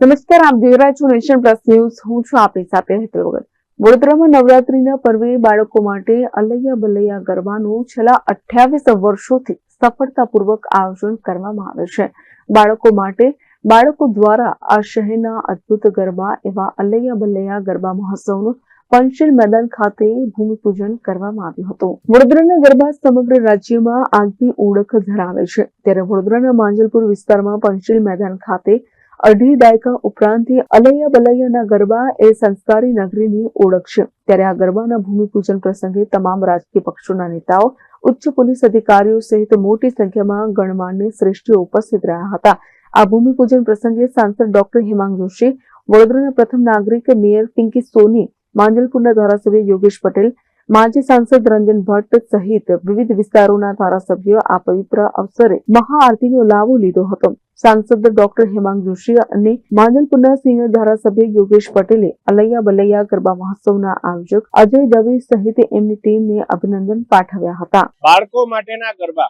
નમસ્કાર, આપ જોઈ રહ્યા છો નેશન પ્લસ ન્યૂઝ. હું છું આપની સાથે હેતલ વગર. વડોદરામાં નવરાત્રીના પર્વે બાળકો માટે અલૈયા બલૈયા ગરબાનું છેલ્લા અઠ્યાવીસ વર્ષોથી સફળતાપૂર્વક આયોજન કરવામાં આવે છે. બાળકો માટે બાળકો દ્વારા આ શહેરના અદ્ભુત ગરબા એવા અલૈયા બલૈયા ગરબા મહોત્સવનું પંચિલ મેદાન ખાતે ભૂમિપૂજન કરવામાં આવ્યું હતું. વડોદરાના ગરબા સમગ્ર રાજ્યમાં આગવી ઓળખ ધરાવે છે. ત્યારે વડોદરાના માંજલપુર વિસ્તારમાં પંચિલ મેદાન ખાતે અઢી દાયકા ઉપરાંતથી અલૈયા બલૈયાના ગરબા એ સંસ્કારી નગરીની ઓળખ છે. ત્યારે આ ગરબાના ભૂમિપૂજન પ્રસંગે તમામ રાજકીય પક્ષોના નેતાઓ, ઉચ્ચ પોલીસ અધિકારીઓ સહિત મોટી સંખ્યામાં ગણમાન્ય શ્રેષ્ઠીઓ ઉપસ્થિત રહ્યા હતા. આ ભૂમિપૂજન પ્રસંગે સાંસદ ડોક્ટર હેમાંગ જોશી, વડોદરાના પ્રથમ નાગરિક મેયર પિંકી સોની, માંજલપુરના ધારાસભ્ય યોગેશ પટેલ માજી સાંસદ રંજન ભટ્ટ સહિત વિવિધ વિસ્તારોના ધારાસભ્યો આ પવિત્ર અવસરે મહાઆરતીનો લાભો લીધો હતો. સાંસદ ડોક્ટર હેમાંગ જોશી અને માંજલપુરના સિનિયર ધારાસભ્ય યોગેશ પટેલે અલૈયા બલૈયા ગરબા મહોત્સવના આયોજક અજય દવે સહિત એમની ટીમને અભિનંદન પાઠવ્યા હતા. બાળકો માટેના ગરબા.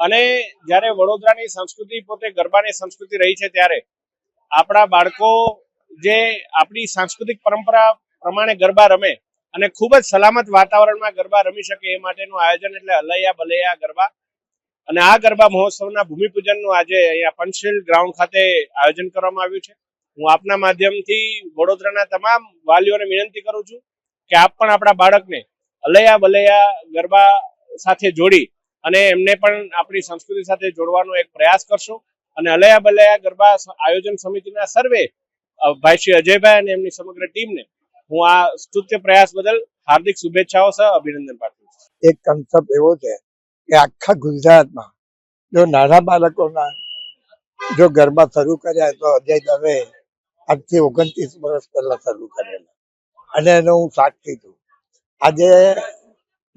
અને જ્યારે વડોદરાની સંસ્કૃતિ પોતે ગરબાની સંસ્કૃતિ રહી છે ત્યારે આપણા બાળકો જે આપણી સાંસ્કૃતિક પરંપરા પ્રમાણે ગરબા રમે અને ખૂબ જ સલામત વાતાવરણમાં ગરબા રમી શકે એ માટેનું આયોજન એટલે અલૈયા બલૈયા ગરબા. અને આ ગરબા મહોત્સવના ભૂમિપૂજનનું આજે અહીંયા પંચશીલ ગ્રાઉન્ડ ખાતે આયોજન કરવામાં આવ્યું છે. હું આપના માધ્યમથી વડોદરાના તમામ વાલીઓને વિનંતી કરું છું કે આપ પણ આપણા બાળકને અલૈયા બલૈયા ગરબા સાથે જોડી અને એમને પણ આપણી સંસ્કૃતિ સાથે જોડવાનો એક પ્રયાસ કરશું. અને અલૈયા બલૈયા ગરબા આયોજન સમિતિના સર્વે ભાઈ શ્રી અજયભાઈ અને એમની સમગ્ર ટીમને હું આ સ્તુત્ય પ્રયાસ બદલ હાર્દિક શુભેચ્છાઓ સહ અભિનંદન પાઠવું એક કન્સેપ્ટ એવો છે કે આખા ગુજરાતમાં જો નાના બાળકોના જો ગરબા શરૂ કર્યા તો અજય દવે આજથી ઓગણત્રીસ વર્ષ પહેલા શરૂ કરેલા. અને એનો હું સાક્ષી છું. આજે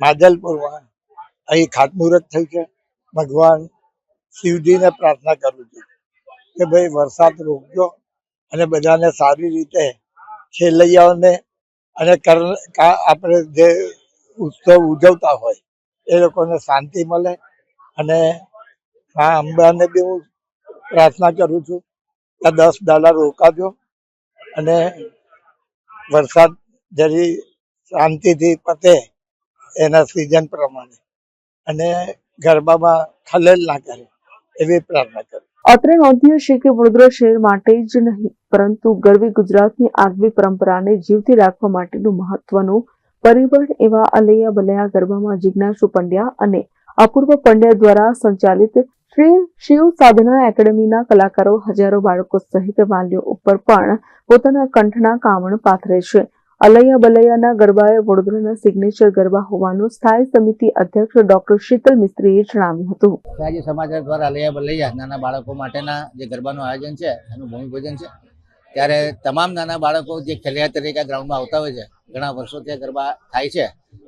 માજલપુરમાં અહીં ખાતમુહૂર્ત થયું છે. ભગવાન શિવજીને પ્રાર્થના કરું છું કે ભાઈ વરસાદ રોકજો અને બધાને સારી રીતે ખેલૈયાઓને અને આપણે જે ઉત્સવ ઉજવતા હોય, એ લોકોને શાંતિ મળે અને આ અંબાને બી હું પ્રાર્થના કરું છું કે દસ ડાલા રોકાજો અને વરસાદ જરી શાંતિથી પતે એના સિઝન પ્રમાણે અને ગરબામાં ખલેલ ના કરે એવી પ્રાર્થના કરું અત્રે નોંધ્યું છે કે વડોદરા શહેર માટે જ નહીં, પરંતુ ગરવી ગુજરાતની આગવી પરંપરાને જીવતી રાખવા માટેનું મહત્વનું પરિબળ એવા અલૈયા બલૈયા ગરબામાં જિજ્ઞાસુ પંડ્યા અને અપૂર્વ પંડ્યા દ્વારા સંચાલિત શ્રી શિવ સાધના એકેડેમીના કલાકારો હજારો બાળકો સહિત વાલીઓ ઉપર પણ પોતાના કંઠના કામણ પાથરે છે. અલૈયા બલૈયાના ગરબાએ વડોદરાના સિગ્નેચર ગરબા હોવાનું સ્થાયી સમિતિ અધ્યક્ષ ડોક્ટર શીતલ મિસ્ત્રીએ જણાવ્યું હતું. રાજ્ય સમાચાર દ્વારા અલૈયા બલૈયા નાના બાળકો માટેના જે ગરબાનું આયોજન છે, એનું ભૂમિપૂજન છે. ત્યારે તમામ નાના બાળકો જે ખેલૈયા તરીકે ગ્રાઉન્ડમાં આવતા હોય છે, ઘણા વર્ષોથી ગરબા થાય છે.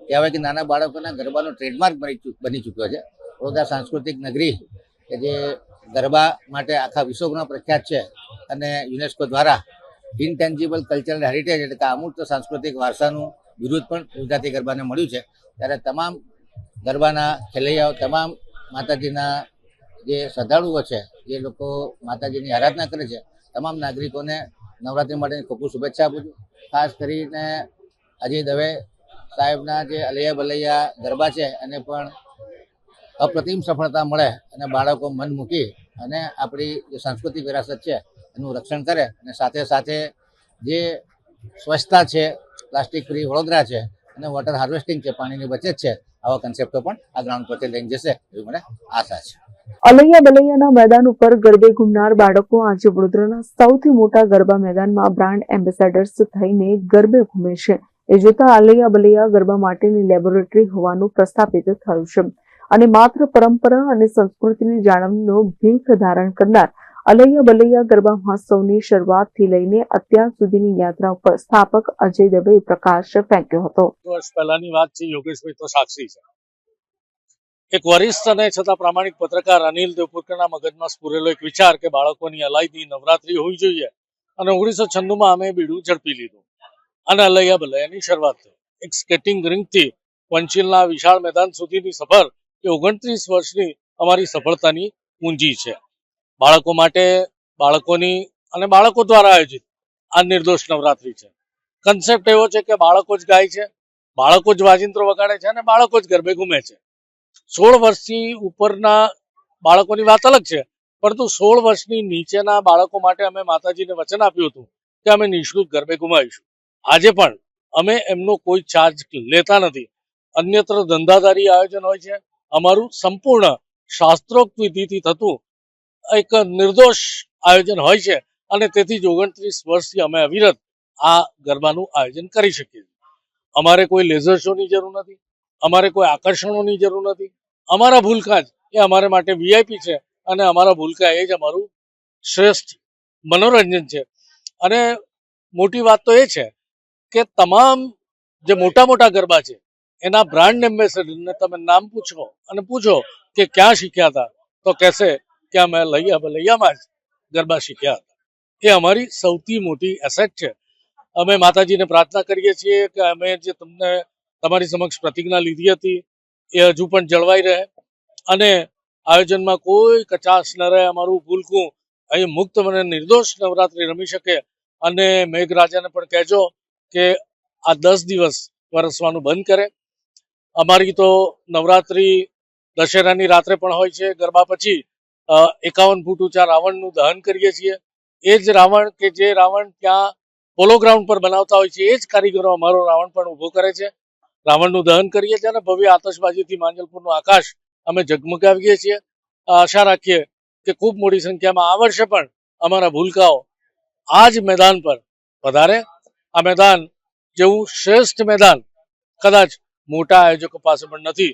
કહેવાય કે નાના બાળકોના ગરબાનો ટ્રેડમાર્ક બની ચૂક્યો છે. વડોદરા સાંસ્કૃતિક નગરી કે જે ગરબા માટે આખા વિશ્વમાં પ્રખ્યાત છે અને યુનેસ્કો દ્વારા ઇનટેન્જિબલ કલ્ચરલ હેરિટેજ એટલે કે અમૂર્ત સાંસ્કૃતિક વારસાનું વિરુદ્ધ પણ ગુજરાતી ગરબાને મળ્યું છે. ત્યારે તમામ ગરબાના ખેલૈયાઓ, તમામ માતાજીના જે શ્રદ્ધાળુઓ છે, જે લોકો માતાજીની આરાધના કરે છે, તમામ નાગરિકોને નવરાત્રી માટેની ખૂબ ખૂબ શુભેચ્છા આપું છું. ખાસ કરીને અજય દવે સાહેબના જે અલૈયા બલૈયા ગરબા છે, એને પણ અપ્રતિમ સફળતા મળે અને બાળકો મન મૂકી અને આપણી જે સાંસ્કૃતિક વિરાસત છે એનું રક્ષણ કરે અને સાથે સાથે જે સ્વચ્છતા છે, પ્લાસ્ટિક ફ્રી વડોદરા છે અને વોટર હાર્વેસ્ટિંગ છે, પાણીની બચત છે, આવા કન્સેપ્ટો પણ આ ગ્રાઉન્ડ પરથી લઈને જશે એવી મને આશા છે. અલૈયા બલૈયાના મેદાન ઉપર ગરબે ઘૂમનાર બાળકો આજે વડોદરાના સૌથી મોટા ગરબા મેદાનમાં બ્રાન્ડ એમ્બેસેડર્સ થઈને ગરબે ઘૂમે છે. એ જોતા અલૈયા બલૈયા ગરબા માટેની લેબોરેટરી હોવાનું પ્રસ્થાપિત થયું છે. અને માત્ર પરંપરા અને સંસ્કૃતિની જાળવણીનો ભીખ ધારણ કરનાર અલૈયા બલૈયા ગરબા મહોત્સવની શરૂઆતથી લઈને અત્યાર સુધીની યાત્રા ઉપર સ્થાપક અજય દવે પ્રકાશ ફેંક્યો હતો. પહેલાની વાત છે, યોગેશભાઈ તો સાક્ષી છે. એક વરિષ્ઠ અને છતાં પ્રામાણિક પત્રકાર અનિલ દેવપુરકરના મગજમાં સ્ફુરેલો એક વિચાર કે બાળકોની અલાયદી નવરાત્રી હોવી જોઈએ અને ઓગણીસો છન્નુંમાં અમે બીડું ઝડપી લીધું. અને અલૈયા બલૈયાની શરૂઆત થઈ. એક સ્કેટિંગ રિંગથી પંચીલના વિશાળ મેદાન સુધીની સફર એ ઓગણત્રીસ વર્ષની અમારી સફળતાની પૂંજી છે. બાળકો માટે બાળકોની અને બાળકો દ્વારા આયોજિત આ નિર્દોષ નવરાત્રી છે. કન્સેપ્ટ એવો છે કે બાળકો જ ગાય છે, બાળકો જ વાજિંત્રો વગાડે છે અને બાળકો જ ગરબે ઘૂમે છે. સોળ વર્ષથી ઉપરના બાળકોની વાત અલગ છે, પરંતુ સોળ વર્ષની નીચેના બાળકો માટે અમે માતાજીને વચન આપ્યું હતું કે અમે નિઃશુલ્ક ગરબે ઘુમાવીશું આજે પણ અમે એમનો કોઈ ચાર્જ લેતા નથી. અન્યત્ર ધંધાદારી આયોજન હોય છે, અમારું સંપૂર્ણ શાસ્ત્રોક્ત વિધિથી થતું એક નિર્દોષ આયોજન હોય છે અને તેથી જ ઓગણત્રીસ વર્ષથી અમે અવિરત આ ગરબાનું આયોજન કરી શકીએ છીએ. અમારે કોઈ લેઝર શોની જરૂર નથી, અમારે કોઈ આકર્ષણોની જરૂર નથી. અમારા ભૂલકા જ એ અમારે માટે વીઆઈપી છે અને અમારા ભૂલકા એ જ અમારું શ્રેષ્ઠ મનોરંજન છે. અને મોટી વાત તો એ છે કે તમામ જે મોટા મોટા ગરબા છે, એના બ્રાન્ડ એમ્બેસેડરને તમે નામ પૂછો અને પૂછો કે ક્યાં શીખ્યા હતા, તો કહેશે કે અમે લૈયા બલૈયામાં જ ગરબા શીખ્યા હતા. એ અમારી સૌથી મોટી એસેટ છે. અમે માતાજીને પ્રાર્થના કરીએ છીએ કે અમે જે તમને તમારી સમક્ષ પ્રતિજ્ઞા લીધી હતી, એ હજુ પણ જળવાઈ રહે. અને આયોજનમાં કોઈ કચાશ ન રહે, અમારું ભૂલકું. અહીં મુક્ત મને નિર્દોષ નવરાત્રિ રમી શકે. અને મેઘરાજાને પણ કહેજો કે આ દસ દિવસ વરસવાનું બંધ કરે. અમારી તો નવરાત્રિ દશેરાની રાત્રે પણ હોય છે. ગરબા પછી એકાવન ફૂટ ઊંચા રાવણનું દહન કરીએ છીએ. એ જ રાવણ કે જે રાવણ ત્યાં પોલો ગ્રાઉન્ડ પર બનાવતા હોય છે, એ જ કારીગરો અમારો રાવણ પણ ઊભો કરે છે. રાવણનું દહન કરીએ છીએ અને ભવ્ય આતશબાજીથી માંજલપુરનું આકાશ અમે ઝગમગાવીએ છીએ. આશા રાખીએ કે ખૂબ મોટી સંખ્યામાં આ વર્ષે પણ અમારા ભૂલકાઓ આ જ મેદાન પર વધારે. આ મેદાન જેવું શ્રેષ્ઠ મેદાન કદાચ મોટા આયોજકો પાસે પણ નથી.